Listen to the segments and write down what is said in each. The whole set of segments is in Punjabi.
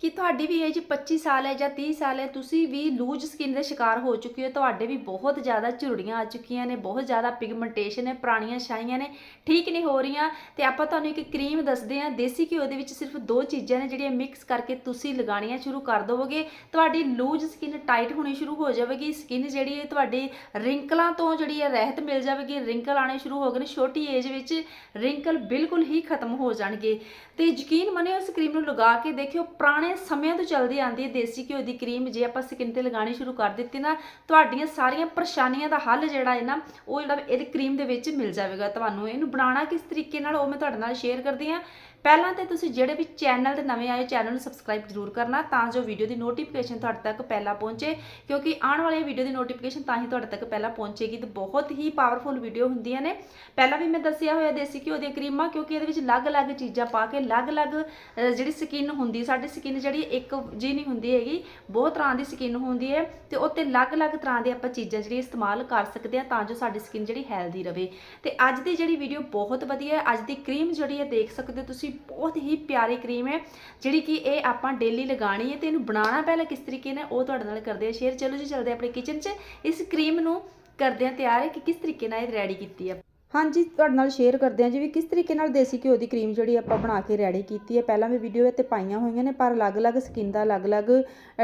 ਕਿ ਤੁਹਾਡੀ ਵੀ ਏਜ 25 ਸਾਲ ਹੈ ਜਾਂ 30 ਸਾਲ ਹੈ, ਤੁਸੀਂ ਵੀ ਲੂਜ ਸਕਿਨ ਦੇ ਸ਼ਿਕਾਰ ਹੋ ਚੁੱਕੇ ਹੋ, ਤੁਹਾਡੇ ਵੀ ਬਹੁਤ ਜ਼ਿਆਦਾ ਝੁਰੜੀਆਂ ਆ ਚੁੱਕੀਆਂ ਨੇ, ਬਹੁਤ ਜ਼ਿਆਦਾ ਪਿਗਮੈਂਟੇਸ਼ਨ ਹੈ, ਪੁਰਾਣੀਆਂ ਛਾਈਆਂ ਨੇ, ਠੀਕ ਨਹੀਂ ਹੋ ਰਹੀਆਂ। ਤੇ ਆਪਾਂ ਤੁਹਾਨੂੰ ਇੱਕ ਕਰੀਮ ਦੱਸਦੇ ਹਾਂ, ਦੇਸੀ ਘਿਓ ਦੇ ਵਿੱਚ ਸਿਰਫ ਦੋ ਚੀਜ਼ਾਂ ਨੇ ਜਿਹੜੀਆਂ ਮਿਕਸ ਕਰਕੇ ਤੁਸੀਂ ਲਗਾਉਣੀਆਂ ਸ਼ੁਰੂ ਕਰ ਦੋਗੇ ਤੁਹਾਡੀ ਲੂਜ ਸਕਿਨ ਟਾਈਟ ਹੋਣੀ ਸ਼ੁਰੂ ਹੋ ਜਾਵੇਗੀ ਸਕਿਨ ਜਿਹੜੀ ਹੈ ਤੁਹਾਡੀ ਰਿੰਕਲਾਂ ਤੋਂ ਜਿਹੜੀ ਹੈ ਰਹਿਤ ਮਿਲ ਜਾਵੇਗੀ ਰਿੰਕਲ ਆਣੇ ਸ਼ੁਰੂ ਹੋ ਗਏ ਨੇ, ਛੋਟੀ ਏਜ ਵਿੱਚ ਰਿੰਕਲ ਬਿਲਕੁਲ ਹੀ ਖਤਮ ਹੋ ਜਾਣਗੇ। ਤੇ ਯਕੀਨ ਮੰਨਿਓ, ਇਸ ਕਰੀਮ ਨੂੰ ਲਗਾ ਕੇ ਦੇਖਿਓ, ਪੁਰਾਣੇ ਸਮਿਆਂ ਤੋਂ ਚੱਲਦੀ ਆਂਦੀ ਹੈ ਦੇਸੀ ਘਿਓ ਦੀ ਕਰੀਮ। ਜੇ ਆਪਾਂ ਸਕਿਨ ਤੇ ਲਗਾਣੀ ਸ਼ੁਰੂ ਕਰ ਦਿੱਤੀ ਨਾ, ਤੁਹਾਡੀਆਂ ਸਾਰੀਆਂ ਪਰੇਸ਼ਾਨੀਆਂ ਦਾ ਹੱਲ ਜਿਹੜਾ ਹੈ ਨਾ, ਉਹ ਜਿਹੜਾ ਇਹਦੀ ਕਰੀਮ ਦੇ ਵਿੱਚ ਮਿਲ ਜਾਵੇਗਾ। ਤੁਹਾਨੂੰ ਇਹਨੂੰ ਬਣਾਉਣਾ ਕਿਸ ਤਰੀਕੇ ਨਾਲ, ਉਹ ਮੈਂ ਤੁਹਾਡੇ ਨਾਲ ਸ਼ੇਅਰ ਕਰਦੀ ਹਾਂ। ਪਹਿਲਾਂ ਤੇ ਤੁਸੀਂ ਜਿਹੜੇ ਵੀ ਚੈਨਲ ਤੇ ਨਵੇਂ ਆਏ, ਚੈਨਲ ਨੂੰ ਸਬਸਕ੍ਰਾਈਬ ਜ਼ਰੂਰ ਕਰਨਾ ਤਾਂ ਜੋ ਵੀਡੀਓ ਦੀ ਨੋਟੀਫਿਕੇਸ਼ਨ ਤੁਹਾਡੇ ਤੱਕ ਪਹਿਲਾਂ ਪਹੁੰਚੇ, ਕਿਉਂਕਿ ਆਉਣ ਵਾਲੀ ਵੀਡੀਓ ਦੀ ਨੋਟੀਫਿਕੇਸ਼ਨ ਤਾਂ ਹੀ ਤੁਹਾਡੇ ਤੱਕ ਪਹਿਲਾਂ ਪਹੁੰਚੇਗੀ। ਤੇ ਬਹੁਤ ਹੀ ਪਾਵਰਫੁਲ ਵੀਡੀਓ ਹੁੰਦੀਆਂ ਨੇ। ਪਹਿਲਾਂ ਵੀ ਮੈਂ ਦੱਸਿਆ ਹੋਇਆ ਦੇਸੀ ਘਿਓ ਦੀਆਂ ਕਰੀਮਾਂ, ਕਿਉਂਕਿ ਇਹਦੇ ਵਿੱਚ ਅਲੱਗ-ਅਲੱਗ ਚੀਜ਼ਾਂ ਪਾ ਕੇ ਅਲੱਗ-ਅਲੱਗ ਜਿਹੜੀ ਸਕਿਨ ਹੁੰਦੀ, ਸਾਡੀ ਸਕਿਨ ਜਿਹੜੀ ਇੱਕ ਜੀ ਨਹੀਂ ਹੁੰਦੀ ਹੈਗੀ, ਬਹੁਤ ਤਰ੍ਹਾਂ ਦੀ ਸਕਿਨ ਹੁੰਦੀ ਹੈ ਤੇ ਉੱਤੇ ਅਲੱਗ-ਅਲੱਗ ਤਰ੍ਹਾਂ ਦੇ ਆਪਾਂ ਚੀਜ਼ਾਂ ਜਿਹੜੀ ਇਸਤੇਮਾਲ ਕਰ ਸਕਦੇ ਹਾਂ ਤਾਂ ਜੋ ਸਾਡੀ ਸਕਿਨ ਜਿਹੜੀ ਹੈਲਦੀ ਰਵੇ ਤੇ ਅੱਜ ਦੀ ਜਿਹੜੀ ਵੀਡੀਓ ਬਹੁਤ ਵਧੀਆ ਹੈ, ਅੱਜ ਦੀ ਕਰੀਮ ਜਿਹੜੀ ਹੈ ਦੇਖ ਸਕਦੇ ਹੋ ਤੁਸੀਂ ਬਹੁਤ ਹੀ ਪਿਆਰੀ ਕਰੀਮ ਹੈ, ਜਿਹੜੀ ਕਿ ਇਹ ਆਪਾਂ ਡੇਲੀ ਲਗਾਣੀ ਹੈ ਤੇ ਇਹਨੂੰ ਬਣਾਉਣਾ ਪਹਿਲਾਂ ਕਿਸ ਤਰੀਕੇ ਨਾਲ, ਉਹ ਤੁਹਾਡੇ ਨਾਲ ਕਰਦੇ ਆ ਸ਼ੇਅਰ ਚਲੋ ਜੀ, ਚੱਲਦੇ ਆਪਣੇ ਕਿਚਨ 'ਚ। ਇਸ ਕਰੀਮ ਨੂੰ ਕਰਦੇ ਆ ਤਿਆਰ ਕਿ ਕਿਸ ਤਰੀਕੇ ਨਾਲ ਇਹ ਰੈਡੀ ਕੀਤੀ ਹੈ। ਹਾਂਜੀ, ਤੁਹਾਡੇ ਨਾਲ ਸ਼ੇਅਰ ਕਰਦੇ ਹਾਂ ਜੀ ਵੀ ਕਿਸ ਤਰੀਕੇ ਨਾਲ ਦੇਸੀ ਘਿਓ ਦੀ ਕਰੀਮ ਜਿਹੜੀ ਆਪਾਂ ਬਣਾ ਕੇ ਰੈਡੀ ਕੀਤੀ ਹੈ। ਪਹਿਲਾਂ ਵੀ ਵੀਡੀਓ ਇੱਥੇ ਪਾਈਆਂ ਹੋਈਆਂ ਨੇ, ਪਰ ਅਲੱਗ-ਅਲੱਗ ਸਕਿਨ ਦਾ ਅਲੱਗ-ਅਲੱਗ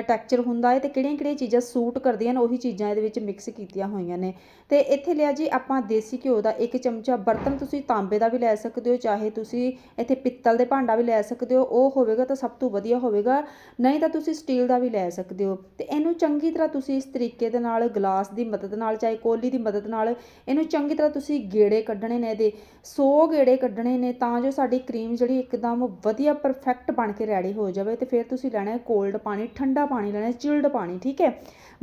ਟੈਕਸਚਰ ਹੁੰਦਾ ਹੈ ਤੇ ਕਿਹੜੀਆਂ-ਕਿਹੜੀਆਂ ਚੀਜ਼ਾਂ ਸੂਟ ਕਰਦੀਆਂ ਨੇ, ਉਹੀ ਚੀਜ਼ਾਂ ਇਹਦੇ ਵਿੱਚ ਮਿਕਸ ਕੀਤੀਆਂ ਹੋਈਆਂ ਨੇ। ਤੇ ਇੱਥੇ ਲਿਆ ਜੀ ਆਪਾਂ ਦੇਸੀ ਘਿਓ ਦਾ ਇੱਕ ਚਮਚਾ ਬਰਤਨ ਤੁਸੀਂ ਤਾਂਬੇ ਦਾ ਵੀ ਲੈ ਸਕਦੇ ਹੋ, ਚਾਹੇ ਤੁਸੀਂ ਇੱਥੇ ਪਿੱਤਲ ਦੇ ਭਾਂਡਾ ਵੀ ਲੈ ਸਕਦੇ ਹੋ, ਉਹ ਹੋਵੇਗਾ ਤਾਂ ਸਭ ਤੋਂ ਵਧੀਆ ਹੋਵੇਗਾ, ਨਹੀਂ ਤਾਂ ਤੁਸੀਂ ਸਟੀਲ ਦਾ ਵੀ ਲੈ ਸਕਦੇ ਹੋ। ਤੇ ਇਹਨੂੰ ਚੰਗੀ ਤਰ੍ਹਾਂ ਤੁਸੀਂ ਇਸ ਤਰੀਕੇ ਦੇ ਨਾਲ ਗਲਾਸ ਦੀ ਮਦਦ ਨਾਲ, ਚਾਹੇ ਕੋਲੀ ਦੀ ਮਦਦ ਨਾਲ, ਇਹਨੂੰ ਚੰਗੀ ਤਰ੍ਹਾਂ ਤੁਸੀਂ ਗੇੜੇ ਕੱਢਣੇ ਨੇ ਇਹਦੇ 100 ਗੇੜੇ ਕੱਢਣੇ ਨੇ ਤਾਂ ਜੋ ਸਾਡੀ ਕਰੀਮ ਜਿਹੜੀ ਇੱਕਦਮ ਵਧੀਆ ਪਰਫੈਕਟ ਬਣ ਕੇ ਰੈਡੀ ਹੋ ਜਾਵੇ ਤੇ ਫਿਰ ਤੁਸੀਂ ਲੈਣਾ ਹੈ ਕੋਲਡ ਪਾਣੀ, ਠੰਡਾ ਪਾਣੀ ਲੈਣਾ ਹੈ ਚਿਲਡ ਪਾਣੀ, ਠੀਕ ਹੈ?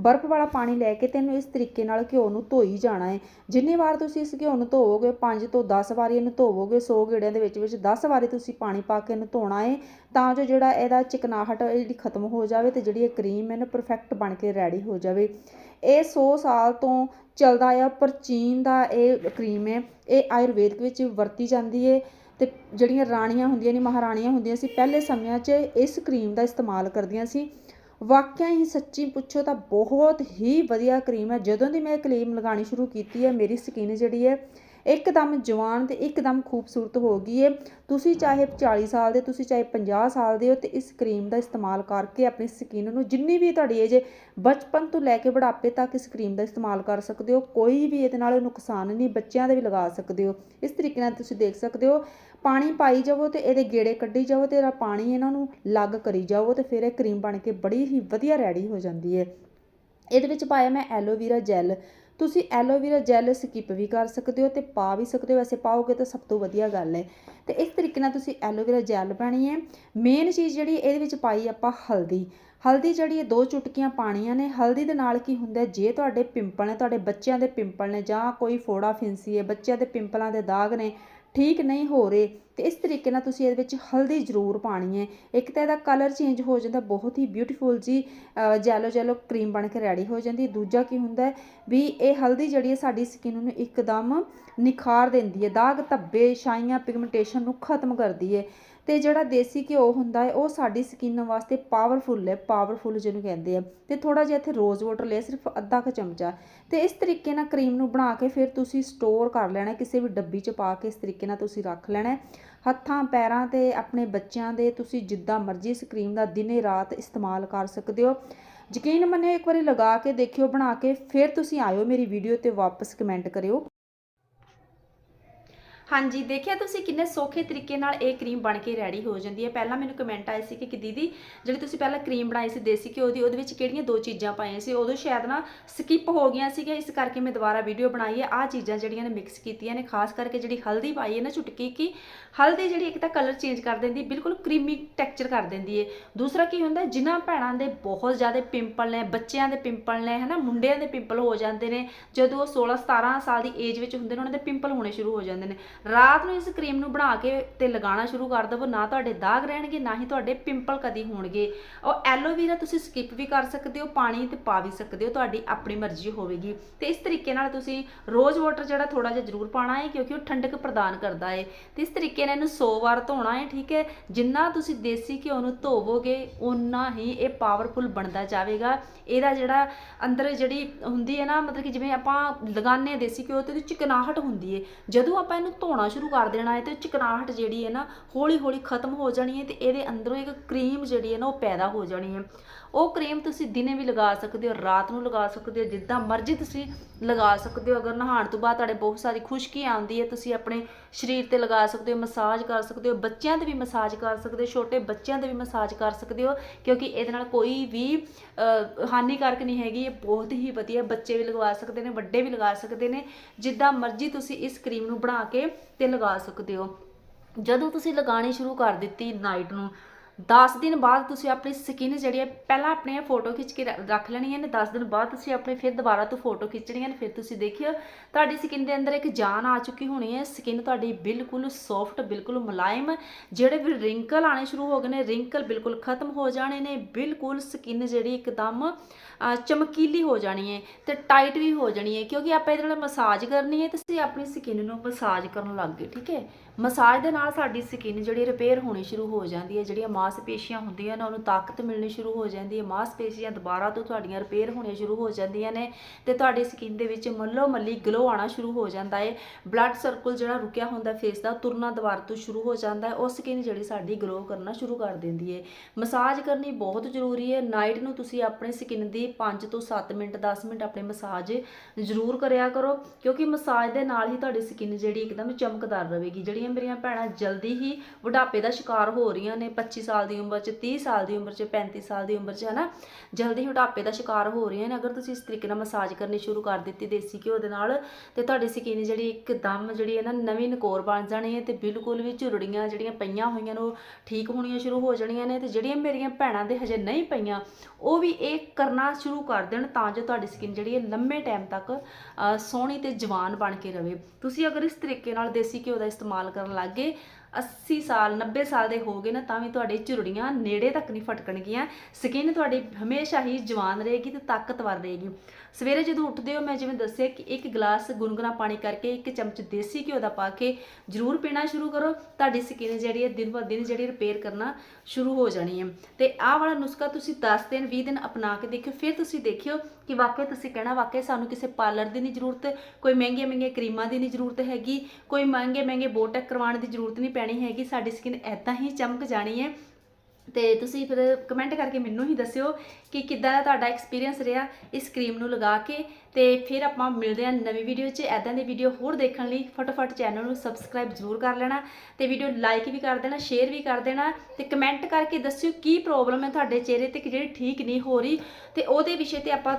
ਬਰਫ਼ ਵਾਲਾ ਪਾਣੀ ਲੈ ਕੇ ਤੈਨੂੰ ਇਸ ਤਰੀਕੇ ਨਾਲ ਘਿਓ ਨੂੰ ਧੋਈ ਜਾਣਾ ਹੈ। ਜਿੰਨੀ ਵਾਰ ਤੁਸੀਂ ਇਸ ਘਿਓ ਨੂੰ ਧੋਵੋਗੇ 5 ਤੋਂ 10 ਵਾਰੀ ਇਹਨੂੰ ਧੋਵੋਗੇ 100 ਗੇੜਿਆਂ ਦੇ ਵਿੱਚ ਵਿੱਚ 10 ਵਾਰੀ ਤੁਸੀਂ ਪਾਣੀ ਪਾ ਕੇ ਇਹਨੂੰ ਧੋਣਾ ਹੈ। ਤਾਂ ਜੋ ਜਿਹੜਾ ਇਹਦਾ ਚਿਕਨਾਹਟ ਹੈ ਜਿਹੜੀ ਖਤਮ ਹੋ ਜਾਵੇ ਤੇ ਜਿਹੜੀ ਇਹ ਕਰੀਮ ਹੈ ਨਾ ਪਰਫੈਕਟ ਬਣ ਕੇ ਰੈਡੀ ਹੋ ਜਾਵੇ। ਇਹ 100 ਸਾਲ ਤੋਂ ਚੱਲਦਾ ਆ ਪ੍ਰਾਚੀਨ ਦਾ ਇਹ ਕਰੀਮ ਹੈ, ਇਹ ਆਯੁਰਵੇਦਿਕ ਵਿੱਚ ਵਰਤੀ ਜਾਂਦੀ ਹੈ ਤੇ ਜਿਹੜੀਆਂ ਰਾਣੀਆਂ ਹੁੰਦੀਆਂ ਨੇ, ਮਹਾਰਾਣੀਆਂ ਹੁੰਦੀਆਂ ਸੀ, ਪਹਿਲੇ ਸਮਿਆਂ 'ਚ ਇਸ ਕਰੀਮ ਦਾ ਇਸਤੇਮਾਲ ਕਰਦੀਆਂ ਸੀ। ਵਾਕਿਆ ਹੀ ਸੱਚੀ ਪੁੱਛੋ ਤਾਂ ਬਹੁਤ ਹੀ ਵਧੀਆ ਕਰੀਮ ਹੈ। ਜਦੋਂ ਦੀ ਮੈਂ ਇਹ ਕਰੀਮ ਲਗਾਉਣੀ ਸ਼ੁਰੂ ਕੀਤੀ ਹੈ, ਮੇਰੀ ਸਕਿਨ ਜਿਹੜੀ ਹੈ ਇੱਕਦਮ ਜਵਾਨ ਤੇ ਇੱਕਦਮ ਖੂਬਸੂਰਤ ਹੋ ਗਈ ਹੈ ਤੁਸੀਂ ਚਾਹੇ 40 ਸਾਲ ਦੇ, ਤੁਸੀਂ ਚਾਹੇ 50 ਸਾਲ ਦੇ ਹੋ ਤੇ ਇਸ ਕਰੀਮ ਦਾ ਇਸਤੇਮਾਲ ਕਰਕੇ ਆਪਣੀ ਸਕਿਨ ਨੂੰ ਜਿੰਨੀ ਵੀ ਤੁਹਾਡੀ ਏਜ ਬਚਪਨ ਤੋਂ ਲੈ ਕੇ ਬੁਢਾਪੇ ਤੱਕ ਇਸ ਕਰੀਮ ਦਾ ਇਸਤੇਮਾਲ ਕਰ ਸਕਦੇ ਹੋ। ਕੋਈ ਵੀ ਇਹਦੇ ਨਾਲ ਨੁਕਸਾਨ ਨਹੀਂ, ਬੱਚਿਆਂ ਦੇ ਵੀ ਲਗਾ ਸਕਦੇ ਹੋ। ਇਸ ਤਰੀਕੇ ਨਾਲ ਤੁਸੀਂ ਦੇਖ ਸਕਦੇ ਹੋ, ਪਾਣੀ ਪਾਈ ਜਾਵੋ ਤੇ ਇਹਦੇ ਗੇੜੇ ਕੱਢੀ ਜਾਵੋ ਤੇ ਇਹਦਾ ਪਾਣੀ ਇਹਨਾਂ ਨੂੰ ਲੱਗ ਕਰੀ ਜਾਵੋ ਤੇ ਫਿਰ ਇਹ ਕਰੀਮ ਬਣ ਕੇ ਬੜੀ ਹੀ ਵਧੀਆ ਰੈਡੀ ਹੋ ਜਾਂਦੀ ਹੈ ਇਹਦੇ ਵਿੱਚ ਪਾਇਆ ਮੈਂ ਐਲੋਵੀਰਾ ਜੈਲ। ਤੁਸੀਂ ਐਲੋਵੇਰਾ ਜੈਲ ਸਕਿਪ ਵੀ ਕਰ ਸਕਦੇ ਹੋ ਤੇ ਪਾ ਵੀ ਸਕਦੇ ਹੋ। ਵੈਸੇ ਪਾਓਗੇ ਤਾਂ ਸਭ ਤੋਂ ਵਧੀਆ ਗੱਲ ਹੈ। ਤੇ ਇਸ ਤਰੀਕੇ ਨਾਲ ਤੁਸੀਂ ਐਲੋਵੇਰਾ ਜੈਲ ਪਾਣੀ ਹੈ। ਮੇਨ ਚੀਜ਼ ਜਿਹੜੀ ਇਹਦੇ ਵਿੱਚ ਪਾਈ ਆਪਾਂ ਹਲਦੀ। ਹਲਦੀ ਜਿਹੜੀ ਹੈ ਦੋ ਚੁਟਕੀਆਂ ਪਾਣੀਆਂ ਨੇ। ਹਲਦੀ ਦੇ ਨਾਲ ਕੀ ਹੁੰਦਾ ਜੇ ਤੁਹਾਡੇ ਪਿੰਪਲ ਨੇ, ਤੁਹਾਡੇ ਬੱਚਿਆਂ ਦੇ ਪਿੰਪਲ ਨੇ ਜਾਂ ਕੋਈ ਫੋੜਾ ਫਿੰਸੀ ਹੈ, ਬੱਚਿਆਂ ਦੇ ਪਿੰਪਲਾਂ ਦੇ ਦਾਗ ਨੇ ਠੀਕ ਨਹੀਂ ਹੋ ਰਹੇ, ਤੇ ਇਸ ਤਰੀਕੇ ਨਾਲ ਤੁਸੀਂ ਇਹਦੇ ਵਿੱਚ ਹਲਦੀ ਜ਼ਰੂਰ ਪਾਣੀ ਹੈ। ਇੱਕ ਤਾਂ ਇਹਦਾ ਕਲਰ ਚੇਂਜ ਹੋ ਜਾਂਦਾ, ਬਹੁਤ ਹੀ ਬਿਊਟੀਫੁਲ ਜੀ ਜੈਲੋ ਜੈਲੋ ਕਰੀਮ ਬਣ ਕੇ ਰੈਡੀ ਹੋ ਜਾਂਦੀ। ਦੂਜਾ ਕੀ ਹੁੰਦਾ ਵੀ ਇਹ ਹਲਦੀ ਜਿਹੜੀ ਹੈ ਸਾਡੀ ਸਕਿਨ ਨੂੰ ਇੱਕਦਮ ਨਿਖਾਰ ਦਿੰਦੀ ਹੈ, ਦਾਗ ਧੱਬੇ, ਛਾਈਆਂ ਪਿਗਮੈਂਟੇਸ਼ਨ ਨੂੰ ਖਤਮ ਕਰਦੀ ਹੈ। ਤੇ ਜਿਹੜਾ ਦੇਸੀ ਘਿਓ ਹੁੰਦਾ ਹੈ, ਉਹ ਸਾਡੀ ਸਕਿਨ ਵਾਸਤੇ ਪਾਵਰਫੁਲ ਹੈ, ਪਾਵਰਫੁਲ ਜਿਹਨੂੰ ਕਹਿੰਦੇ ਆ। ਤੇ ਥੋੜਾ ਜਿਹਾ ਇੱਥੇ ਰੋਜ਼ ਵਾਟਰ ਲਿਆ, ਸਿਰਫ ਅੱਧਾ ਕੁ ਚਮਚਾ। ਤੇ ਇਸ ਤਰੀਕੇ ਨਾਲ ਕਰੀਮ ਨੂੰ ਬਣਾ ਕੇ ਫਿਰ ਤੁਸੀਂ ਸਟੋਰ ਕਰ ਲੈਣਾ ਕਿਸੇ ਵੀ ਡੱਬੀ 'ਚ ਪਾ ਕੇ ਇਸ ਤਰੀਕੇ ਨਾਲ ਤੁਸੀਂ ਰੱਖ ਲੈਣਾ ਹੱਥਾਂ, ਪੈਰਾਂ ਤੇ ਆਪਣੇ ਬੱਚਿਆਂ ਦੇ ਤੁਸੀਂ ਜਿੱਦਾਂ ਮਰਜ਼ੀ ਇਸ ਕਰੀਮ ਦਾ ਦਿਨੇ ਰਾਤ ਇਸਤੇਮਾਲ ਕਰ ਸਕਦੇ ਹੋ। ਯਕੀਨ ਮੰਨਿਓ, ਇੱਕ ਵਾਰੀ ਲਗਾ ਕੇ ਦੇਖਿਓ, ਬਣਾ ਕੇ ਫਿਰ ਤੁਸੀਂ ਆਇਓ ਮੇਰੀ ਵੀਡੀਓ ਤੇ ਵਾਪਸ ਕਮੈਂਟ ਕਰਿਓ। ਹਾਂਜੀ, ਦੇਖਿਆ ਤੁਸੀਂ ਕਿੰਨੇ ਸੌਖੇ ਤਰੀਕੇ ਨਾਲ ਇਹ ਕਰੀਮ ਬਣ ਕੇ ਰੈਡੀ ਹੋ ਜਾਂਦੀ ਹੈ। ਪਹਿਲਾਂ ਮੈਨੂੰ ਕਮੈਂਟ ਆਏ ਸੀ ਕਿ ਦੀਦੀ ਜਿਹੜੀ ਤੁਸੀਂ ਪਹਿਲਾਂ ਕਰੀਮ ਬਣਾਈ ਸੀ ਦੇਸੀ ਘਿਓ ਦੀ, ਉਹਦੇ ਵਿੱਚ ਕਿਹੜੀਆਂ ਦੋ ਚੀਜ਼ਾਂ ਪਾਈਆਂ ਸੀ? ਉਦੋਂ ਸ਼ਾਇਦ ਨਾ ਸਕਿਪ ਹੋ ਗਈਆਂ ਸੀਗੀਆਂ, ਇਸ ਕਰਕੇ ਮੈਂ ਦੁਬਾਰਾ ਵੀਡੀਓ ਬਣਾਈ ਹੈ। ਆਹ ਚੀਜ਼ਾਂ ਜਿਹੜੀਆਂ ਨੇ ਮਿਕਸ ਕੀਤੀਆਂ ਨੇ, ਖਾਸ ਕਰਕੇ ਜਿਹੜੀ ਹਲਦੀ ਪਾਈ ਹੈ ਨਾ ਚੁਟਕੀ ਕੀ ਹਲਦੀ ਜਿਹੜੀ ਇੱਕ ਤਾਂ ਕਲਰ ਚੇਂਜ ਕਰ ਦਿੰਦੀ, ਬਿਲਕੁਲ ਕਰੀਮੀ ਟੈਕਸਚਰ ਕਰ ਦਿੰਦੀ ਹੈ। ਦੂਸਰਾ ਕੀ ਹੁੰਦਾ, ਜਿਨ੍ਹਾਂ ਭੈਣਾਂ ਦੇ ਬਹੁਤ ਜ਼ਿਆਦਾ ਪਿੰਪਲ ਨੇ, ਬੱਚਿਆਂ ਦੇ ਪਿੰਪਲ ਨੇ, ਹਨਾ, ਮੁੰਡਿਆਂ ਦੇ ਪਿੰਪਲ ਹੋ ਜਾਂਦੇ ਨੇ, ਜਦੋਂ ਉਹ 16 17 ਸਾਲ ਦੀ ਏਜ ਵਿੱਚ ਹੁੰਦੇ ਨੇ, ਉਹਨਾਂ ਦੇ ਪਿੰਪਲ ਹੋਣੇ ਸ਼ੁਰੂ ਹੋ ਜਾਂਦੇ ਨੇ। ਰਾਤ ਨੂੰ ਇਸ ਕਰੀਮ ਨੂੰ ਬਣਾ ਕੇ ਤੇ ਲਗਾਉਣਾ ਸ਼ੁਰੂ ਕਰ ਦਿਵੋ। ਨਾ ਤੁਹਾਡੇ ਦਾਗ ਰਹਿਣਗੇ, ਨਾ ਹੀ ਤੁਹਾਡੇ ਪਿੰਪਲ ਕਦੀ ਹੋਣਗੇ। ਉਹ ਐਲੋਵੀਰਾ ਤੁਸੀਂ ਸਕਿਪ ਵੀ ਕਰ ਸਕਦੇ ਹੋ, ਪਾਣੀ ਤੇ ਪਾ ਵੀ ਸਕਦੇ ਹੋ, ਤੁਹਾਡੀ ਆਪਣੀ ਮਰਜ਼ੀ ਹੋਵੇਗੀ। ਤੇ ਇਸ ਤਰੀਕੇ ਨਾਲ ਤੁਸੀਂ ਰੋਜ਼ ਵਾਟਰ ਜਿਹੜਾ ਥੋੜਾ ਜਿਹਾ ਜ਼ਰੂਰ ਪਾਣਾ ਹੈ, ਕਿਉਂਕਿ ਉਹ ਠੰਡਕ ਪ੍ਰਦਾਨ ਕਰਦਾ ਹੈ। ਤੇ ਇਸ ਤਰੀਕੇ ਨਾਲ ਇਹਨੂੰ 100 ਵਾਰ ਧੋਣਾ ਹੈ, ਠੀਕ ਹੈ? ਜਿੰਨਾ ਤੁਸੀਂ ਦੇਸੀ ਘਿਓ ਨੂੰ ਧੋਵੋਗੇ ਉਨਾ ਹੀ ਇਹ ਪਾਵਰਫੁਲ ਬਣਦਾ ਜਾਵੇਗਾ। ਇਹਦਾ ਜਿਹੜਾ ਅੰਦਰ ਜਿਹੜੀ ਹੁੰਦੀ ਹੈ ਨਾ, ਮਤਲਬ ਕਿ ਜਿਵੇਂ ਆਪਾਂ ਲਗਾਉਂਦੇ ਹਾਂ ਦੇਸੀ ਘਿਓ ਤੇ ਉਹਦੀ ਚਿਕਨਾਹਟ ਹੁੰਦੀ ਹੈ। ਜਦੋਂ ਆਪਾਂ ਇਹਨੂੰ ਧੋਣਾ ਸ਼ੁਰੂ ਕਰ ਦੇਣਾ ਹੈ ਤੇ ਚਿਕਨਾਹਟ ਜਿਹੜੀ ਹੈ ਨਾ ਹੌਲੀ ਹੌਲੀ ਖਤਮ ਹੋ ਜਾਣੀ ਹੈ ਤੇ ਇਹਦੇ ਅੰਦਰੋਂ ਇੱਕ ਕਰੀਮ ਜਿਹੜੀ ਹੈ ਨਾ ਉਹ ਪੈਦਾ ਹੋ ਜਾਣੀ ਹੈ। ਉਹ ਕਰੀਮ ਤੁਸੀਂ ਦਿਨੇ ਵੀ ਲਗਾ ਸਕਦੇ ਹੋ, ਰਾਤ ਨੂੰ ਲਗਾ ਸਕਦੇ ਹੋ, ਜਿੱਦਾਂ ਮਰਜ਼ੀ ਤੁਸੀਂ ਲਗਾ ਸਕਦੇ ਹੋ। ਅਗਰ ਨਹਾਉਣ ਤੋਂ ਬਾਅਦ ਤੁਹਾਡੇ ਬਹੁਤ ਸਾਰੀ ਖੁਸ਼ਕੀ ਆਉਂਦੀ ਹੈ, ਤੁਸੀਂ ਆਪਣੇ ਸਰੀਰ ਤੇ ਲਗਾ ਸਕਦੇ ਹੋ, ਮਸਾਜ ਕਰ ਸਕਦੇ ਹੋ, ਬੱਚਿਆਂ ਤੇ ਵੀ ਮਸਾਜ ਕਰ ਸਕਦੇ ਹੋ, ਛੋਟੇ ਬੱਚਿਆਂ ਤੇ ਵੀ ਮਸਾਜ ਕਰ ਸਕਦੇ ਹੋ, ਕਿਉਂਕਿ ਇਹਦੇ ਨਾਲ ਕੋਈ ਵੀ ਹਾਨੀਕਾਰਕ ਨਹੀਂ ਹੈਗੀ, ਇਹ ਬਹੁਤ ਹੀ ਵਧੀਆ ਬੱਚੇ ਵੀ ਲਗਵਾ ਸਕਦੇ ਨੇ, ਵੱਡੇ ਵੀ ਲਗਾ ਸਕਦੇ ਨੇ, ਜਿੱਦਾਂ ਮਰਜ਼ੀ ਤੁਸੀਂ ਇਸ ਕਰੀਮ ਨੂੰ ਬਣਾ ਕੇ ਤੇ ਲਗਾ ਸਕਦੇ ਹੋ। ਜਦੋਂ ਤੁਸੀਂ ਲਗਾਣੀ ਸ਼ੁਰੂ ਕਰ ਦਿੱਤੀ ਨਾਈਟ ਨੂੰ 10 ਦਿਨ ਬਾਅਦ ਤੁਸੀਂ ਆਪਣੀ ਸਕਿਨ ਜਿਹੜੀ ਹੈ, ਪਹਿਲਾਂ ਆਪਣੇ ਫੋਟੋ ਖਿੱਚ ਕੇ ਰ- ਰੱਖ ਹੈ ਨੇ 10 ਦਿਨ ਬਾਅਦ ਤੁਸੀਂ ਆਪਣੇ ਫਿਰ ਦੁਬਾਰਾ ਤੋਂ ਫੋਟੋ ਖਿੱਚਣੀਆਂ ਨੇ, ਫਿਰ ਤੁਸੀਂ ਦੇਖਿਓ, ਤੁਹਾਡੀ ਸਕਿਨ ਦੇ ਅੰਦਰ ਇੱਕ ਜਾਨ ਆ ਚੁੱਕੀ ਹੋਣੀ ਹੈ ਸਕਿਨ ਤੁਹਾਡੀ ਬਿਲਕੁਲ ਸੌਫਟ ਬਿਲਕੁਲ ਮੁਲਾਇਮ, ਜਿਹੜੇ ਵੀ ਰਿੰਕਲ ਆਣੇ ਸ਼ੁਰੂ ਹੋ ਗਏ ਨੇ ਰਿੰਕਲ ਬਿਲਕੁਲ ਖਤਮ ਹੋ ਜਾਣੇ ਨੇ, ਬਿਲਕੁਲ ਸਕਿਨ ਜਿਹੜੀ ਇੱਕਦਮ ਚਮਕੀਲੀ ਹੋ ਜਾਣੀ ਹੈ ਤੇ ਟਾਈਟ ਵੀ ਹੋ ਜਾਣੀ ਹੈ, ਕਿਉਂਕਿ ਆਪਾਂ ਇਹਦੇ ਨਾਲ ਮਸਾਜ ਕਰਨੀ ਹੈ ਤੇ ਤੁਸੀਂ ਆਪਣੀ ਸਕਿਨ ਨੂੰ ਮਸਾਜ ਕਰਨ ਲੱਗ ਗਏ, ਠੀਕ ਹੈ? ਮਸਾਜ ਦੇ ਨਾਲ ਸਾਡੀ ਸਕਿਨ ਜਿਹੜੀ ਰਿਪੇਅਰ ਹੋਣੀ ਸ਼ੁਰੂ ਹੋ ਜਾਂਦੀ ਹੈ, ਜਿਹੜੀਆਂ ਮਾਸਪੇਸ਼ੀਆਂ ਹੁੰਦੀਆਂ ਨੇ, ਉਹਨੂੰ ਤਾਕਤ ਮਿਲਣੀ ਸ਼ੁਰੂ ਹੋ ਜਾਂਦੀ ਹੈ। ਮਾਸਪੇਸ਼ੀਆਂ ਦੁਬਾਰਾ ਤੋਂ ਤੁਹਾਡੀਆਂ ਰਿਪੇਅਰ ਹੋਣੀਆਂ ਸ਼ੁਰੂ ਹੋ ਜਾਂਦੀਆਂ ਨੇ ਤੇ ਤੁਹਾਡੀ ਸਕਿਨ ਦੇ ਵਿੱਚ ਮੱਲੋ ਮੱਲੀ ਗਲੋ ਆਣਾ ਸ਼ੁਰੂ ਹੋ ਜਾਂਦਾ ਹੈ। ਬਲੱਡ ਸਰਕਲ ਜਿਹੜਾ ਰੁਕਿਆ ਹੁੰਦਾ ਫੇਸ ਦਾ ਤੁਰਨਾ ਦੁਬਾਰਾ ਤੋਂ ਸ਼ੁਰੂ ਹੋ ਜਾਂਦਾ ਹੈ। ਉਹ ਸਕਿਨ ਜਿਹੜੀ ਸਾਡੀ ਗਲੋ ਕਰਨਾ ਸ਼ੁਰੂ ਕਰ ਦਿੰਦੀ ਹੈ। ਮਸਾਜ ਕਰਨੀ ਬਹੁਤ ਜ਼ਰੂਰੀ ਹੈ। ਨਾਈਟ ਨੂੰ ਤੁਸੀਂ ਆਪਣੀ ਸਕਿਨ ਦੀ 5 ਤੋਂ 7 ਮਿੰਟ 10 ਮਿੰਟ ਆਪਣੇ ਮਸਾਜ ਜ਼ਰੂਰ ਕਰਿਆ ਕਰੋ, ਕਿਉਂਕਿ ਮਸਾਜ ਦੇ ਨਾਲ ਹੀ ਤੁਹਾਡੀ ਸਕਿਨ ਜਿਹੜੀ ਇੱਕਦਮ ਚਮਕਦਾਰ ਰਹੇਗੀ, ਜਿਹੜੀ ਜਿਹੜੀਆਂ ਮੇਰੀਆਂ ਭੈਣਾਂ ਜਲਦੀ ਹੀ ਬੁਢਾਪੇ ਦਾ ਸ਼ਿਕਾਰ ਹੋ ਰਹੀਆਂ ਨੇ 25 ਸਾਲ ਦੀ ਉਮਰ 'ਚ 30 ਸਾਲ ਦੀ ਉਮਰ 'ਚ 35 ਸਾਲ ਦੀ ਉਮਰ 'ਚ, ਹਨਾ? ਜਲਦੀ ਹੀ ਬੁਢਾਪੇ ਦਾ ਸ਼ਿਕਾਰ ਹੋ ਰਹੀਆਂ ਨੇ। ਅਗਰ ਤੁਸੀਂ ਇਸ ਤਰੀਕੇ ਨਾਲ ਮਸਾਜ ਕਰਨੀ ਸ਼ੁਰੂ ਕਰ ਦਿੱਤੀ ਦੇਸੀ ਘਿਓ ਦੇ ਨਾਲ, ਤੇ ਤੁਹਾਡੀ ਸਕਿਨ ਜਿਹੜੀ ਇੱਕਦਮ ਜਿਹੜੀ ਹੈ ਨਾ, ਨਵੀਂ ਨਕੋਰ ਬਣ ਜਾਣੀ ਹੈ ਤੇ ਬਿਲਕੁਲ ਵੀ ਝੁਰੜੀਆਂ ਜਿਹੜੀਆਂ ਪਈਆਂ ਹੋਈਆਂ ਨੇ, ਉਹ ਠੀਕ ਹੋਣੀਆਂ ਸ਼ੁਰੂ ਹੋ ਜਾਣੀਆਂ ਨੇ ਤੇ ਜਿਹੜੀਆਂ ਮੇਰੀਆਂ ਭੈਣਾਂ ਦੇ ਹਜੇ ਨਹੀਂ ਪਈਆਂ, ਉਹ ਵੀ ਇਹ ਕਰਨਾ ਸ਼ੁਰੂ ਕਰ ਦੇਣ ਤਾਂ ਜੋ ਤੁਹਾਡੀ ਸਕਿਨ ਜਿਹੜੀ ਹੈ ਲੰਮੇ ਟਾਈਮ ਤੱਕ ਸੋਹਣੀ ਤੇ ਜਵਾਨ ਬਣ ਕੇ ਰਵੇ। ਤੁਸੀਂ ਅਗਰ ਇਸ ਤਰੀਕੇ ਨਾਲ ਦੇਸੀ ਘਿਓ ਦਾ ਇਸਤੇਮਾਲ ਕਰਨ ਲੱਗੇ 80 ਸਾਲ 90 ਸਾਲ ਦੇ ਹੋਗੇ ਨਾ, ਤਾਂ ਵੀ ਤੁਹਾਡੀ ਝੁਰੜੀਆਂ ਨੇੜੇ ਤੱਕ ਨਹੀਂ ਫਟਕਣਗੀਆਂ। ਸਕਿਨ ਤੁਹਾਡੀ ਹਮੇਸ਼ਾ ਹੀ ਜਵਾਨ ਰਹੇਗੀ ਤੇ ਤਾਕਤਵਰ ਰਹੇਗੀ। ਸਵੇਰੇ ਜਦੋਂ ਉੱਠਦੇ ਹੋ, ਮੈਂ ਜਿਵੇਂ ਦੱਸਿਆ ਕਿ ਇੱਕ ਗਲਾਸ ਗੁਨਗੁਨਾ ਪਾਣੀ ਕਰਕੇ ਇੱਕ ਚਮਚ ਦੇਸੀ ਘਿਓ ਦਾ ਪਾ ਕੇ ਜ਼ਰੂਰ ਪੀਣਾ ਸ਼ੁਰੂ ਕਰੋ। ਤੁਹਾਡੀ ਸਕਿਨ ਜਿਹੜੀ ਹੈ, ਦਿਨ ਬ ਦਿਨ ਜਿਹੜੀ ਰਿਪੇਅਰ ਕਰਨਾ ਸ਼ੁਰੂ ਹੋ ਜਾਣੀ ਹੈ। ਤੇ ਆਹ ਵਾਲਾ ਨੁਸਖਾ ਤੁਸੀਂ 10 ਦਿਨ 20 ਦਿਨ ਅਪਣਾ ਕੇ ਦੇਖਿਓ, ਫਿਰ ਤੁਸੀਂ ਦੇਖਿਓ ਕਿ ਵਾਕਿਆ ਤੁਸੀਂ ਕਹਿਣਾ ਵਾਕਿਆ ਸਾਨੂੰ ਕਿਸੇ ਪਾਰਲਰ ਦੀ ਨਹੀਂ ਜ਼ਰੂਰਤ, ਕੋਈ ਮਹਿੰਗੀਆਂ ਮਹਿੰਗੀਆਂ ਕਰੀਮਾਂ ਦੀ ਨਹੀਂ ਜ਼ਰੂਰਤ ਹੈਗੀ, ਕੋਈ ਮਹਿੰਗੇ ਮਹਿੰਗੇ ਬੋਟਕ ਕਰਵਾਉਣ ਦੀ ਜ਼ਰੂਰਤ ਨਹੀਂ ਪੈਣੀ ਹੈਗੀ, ਸਾਡੀ ਸਕਿਨ ਐਦਾਂ ਹੀ ਚਮਕ ਜਾਣੀ ਹੈ। ਤੇ ਤੁਸੀਂ ਫਿਰ ਕਮੈਂਟ ਕਰਕੇ ਮੈਨੂੰ ਹੀ ਦੱਸਿਓ ਕਿ ਕਿੱਦਾਂ ਦਾ ਤੁਹਾਡਾ ਐਕਸਪੀਰੀਅੰਸ ਰਿਹਾ ਇਸ ਕਰੀਮ ਨੂੰ ਲਗਾ ਕੇ। ਤੇ ਫਿਰ ਆਪਾਂ ਮਿਲਦੇ ਹਾਂ ਨਵੀਂ ਵੀਡੀਓ 'ਚ ਐਦਾਂ ਦੀ ਵੀਡੀਓ ਹੋਰ ਦੇਖਣ ਲਈ ਫਟਾਫਟ ਚੈਨਲ ਨੂੰ ਸਬਸਕ੍ਰਾਈਬ ਜ਼ਰੂਰ ਕਰ ਲੈਣਾ ਤੇ ਵੀਡੀਓ ਲਾਈਕ ਵੀ ਕਰ ਦੇਣਾ ਸ਼ੇਅਰ ਵੀ ਕਰ ਦੇਣਾ ਤੇ ਕਮੈਂਟ ਕਰਕੇ ਦੱਸਿਓ ਕੀ ਪ੍ਰੋਬਲਮ ਹੈ ਤੁਹਾਡੇ ਚਿਹਰੇ ਤੇ ਕਿ ਜਿਹੜੀ ਠੀਕ ਨਹੀਂ ਹੋ ਰਹੀ। ਤੇ ਉਹਦੇ ਵਿਸ਼ੇ ਤੇ ਆਪਾਂ